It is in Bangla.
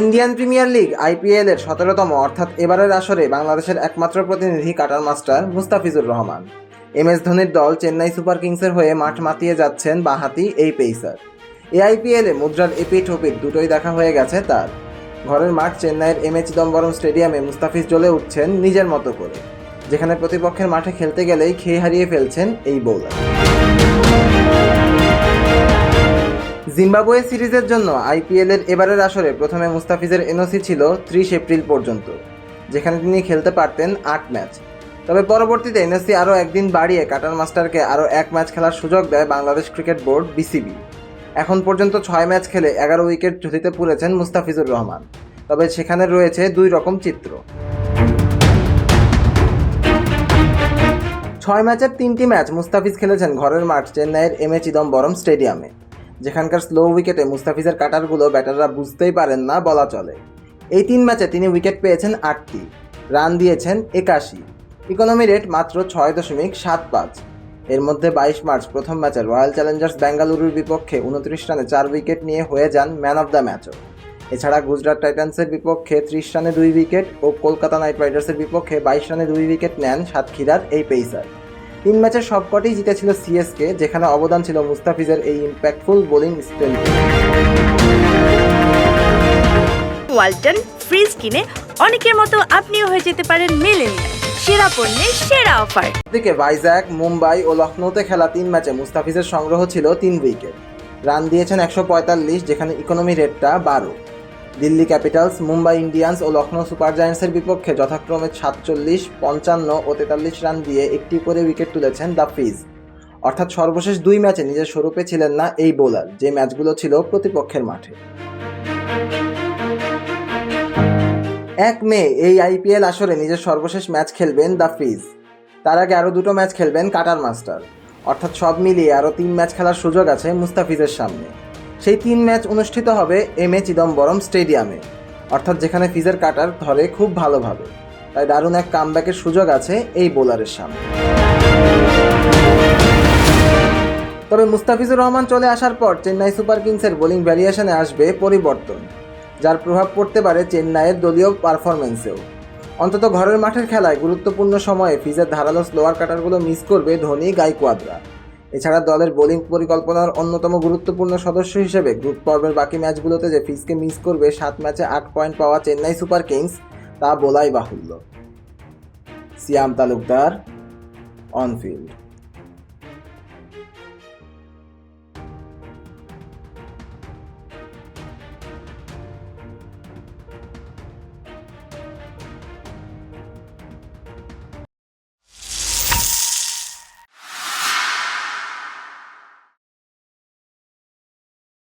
ইন্ডিয়ান প্রিমিয়ার লিগ আইপিএল এর সতেরোতম অর্থাৎ এবারের আসরে বাংলাদেশের একমাত্র প্রতিনিধি cutter master Mustafizur Rahman. M S ধোনির দল চেন্নাই সুপার কিংসের হয়ে মাঠ মাতিয়ে যাচ্ছেন বাহাতি এই পেইসার এ আইপিএল মুদ্রার এপিঠ ওপিঠ দুটোই দেখা হয়ে গেছে তার। ঘরের মাঠ চেন্নাইয়ের এম এ চিদম্বরম স্টেডিয়ামে মুস্তাফিজ জ্বলে উঠছেন নিজের মতো করে, যেখানে প্রতিপক্ষের মাঠে খেলতে গেলেই খেয়ে হারিয়ে ফেলছেন এই বোলার জিম্বাবুয়ে সিরিজের জন্য আইপিএল এর এবারের আসরে প্রথমে মুস্তাফিজের এনওসি ছিল ত্রিশ এপ্রিল পর্যন্ত, যেখানে তিনি খেলতে পারতেন আট ম্যাচ। তবে পরবর্তীতে এনএসসি আরও একদিন বাড়িয়ে কাটার মাস্টারকে আরও এক ম্যাচ খেলার সুযোগ দেয় বাংলাদেশ ক্রিকেট বোর্ড বিসিবি। এখন পর্যন্ত ছয় ম্যাচ খেলে এগারো উইকেট ঝুঁতিতে পুরেছেন মুস্তাফিজুর রহমান। তবে সেখানে রয়েছে দুই রকম চিত্র। ছয় ম্যাচের তিনটি ম্যাচ মুস্তাফিজ খেলেছেন ঘরের মাঠ চেন্নাইয়ের এম এ চিদম্বরম স্টেডিয়ামে। যেখানকার স্লো উইকেটে মুস্তাফিজের কাটারগুলো ব্যাটাররা বুঝতেই পারেন না, বলা চলে। এই তিন ম্যাচে তিনি উইকেট পেয়েছেন আটটি, রান দিয়েছেন একাশি। ইকোনমি রেট মাত্র ছয় দশমিক সাত পাঁচ। এর মধ্যে বাইশ মার্চ প্রথম ম্যাচে রয়্যাল চ্যালেঞ্জার্স বেঙ্গালুরুর বিপক্ষে উনত্রিশ রানে চার উইকেট নিয়ে হয়ে যান ম্যান অফ দ্য ম্যাচও এছাড়া গুজরাট টাইটান্সের বিপক্ষে ত্রিশ রানে দুই উইকেট ও কলকাতা নাইট রাইডার্সের বিপক্ষে বাইশ রানে দুই উইকেট নেন সাতক্ষীরার এই পেসার তিন ম্যাচের সবকটি জিতেছিল সিএসকে যেখানে অবদান ছিল মুস্তাফিজের এই impactful bowling spell Walton fridge কিনে অনেকের মতো আপনিও হয়ে যেতে পারেন মিলেনিয়াল। সেরা পণ্যের সেরা অফার। দিকে ভাইজ্যাক মুম্বাই ও লখনৌতে খেলা তিন ম্যাচে মুস্তাফিজের সংগ্রহ ছিল তিন উইকেট। রান দিয়েছেন একশো পঁয়তাল্লিশ যেখানে ইকোনমি রেটটা বারো। দিল্লি ক্যাপিটালস, মুম্বাই ইন্ডিয়ান্স ও লখনৌ সুপার জায়ান্টসের বিপক্ষে যথাক্রমে সাতচল্লিশ, পঞ্চান্ন ও তেতাল্লিশ রান দিয়ে একটি করে উইকেট তুলেছেন দ্য ফিজ। অর্থাৎ সর্বশেষ দুই ম্যাচে নিজের স্বরূপে ছিলেন না এই বোলার, যে ম্যাচগুলো ছিল প্রতিপক্ষের মাঠে। এক মে, এই আইপিএল আসরে নিজের সর্বশেষ ম্যাচ খেলবেন দ্য ফ্রিজ তার আগে আরও দুটো ম্যাচ খেলবেন কাটার মাস্টার। অর্থাৎ সব মিলিয়ে আরও তিন ম্যাচ খেলার সুযোগ আছে মুস্তাফিজের সামনে। সেই তিন ম্যাচ অনুষ্ঠিত হবে এম এ চিদম্বরম স্টেডিয়ামে। অর্থাৎ যেখানে ফিজের কাটার ধরে খুব ভালোভাবে। তাই দারুণ এক কামব্যাকের সুযোগ আছে এই বোলারের সামনে। তবে মুস্তাফিজুর রহমান চলে আসার পর চেন্নাই সুপার কিংসের বোলিং ভ্যারিয়েশনে আসবে পরিবর্তন, যার প্রভাব পড়তে পারে চেন্নাইয়ের দলীয় পারফরমেন্সেও অন্তত ঘরের মাঠের খেলায় গুরুত্বপূর্ণ সময়ে ফিজের ধারালো স্লোয়ার কাটারগুলো মিস করবে ধোনি গাইকোয়াদরা। এছাড়া দলের বোলিং পরিকল্পনার অন্যতম গুরুত্বপূর্ণ সদস্য হিসেবে গ্রুপ পর্বের বাকি ম্যাচগুলোতে যে ফিসকে মিস করবে, সাত ম্যাচে আট পয়েন্ট পাওয়া চেন্নাই সুপার কিংস, তা বলাই বাহুল্য। Siam Talukdar, on field.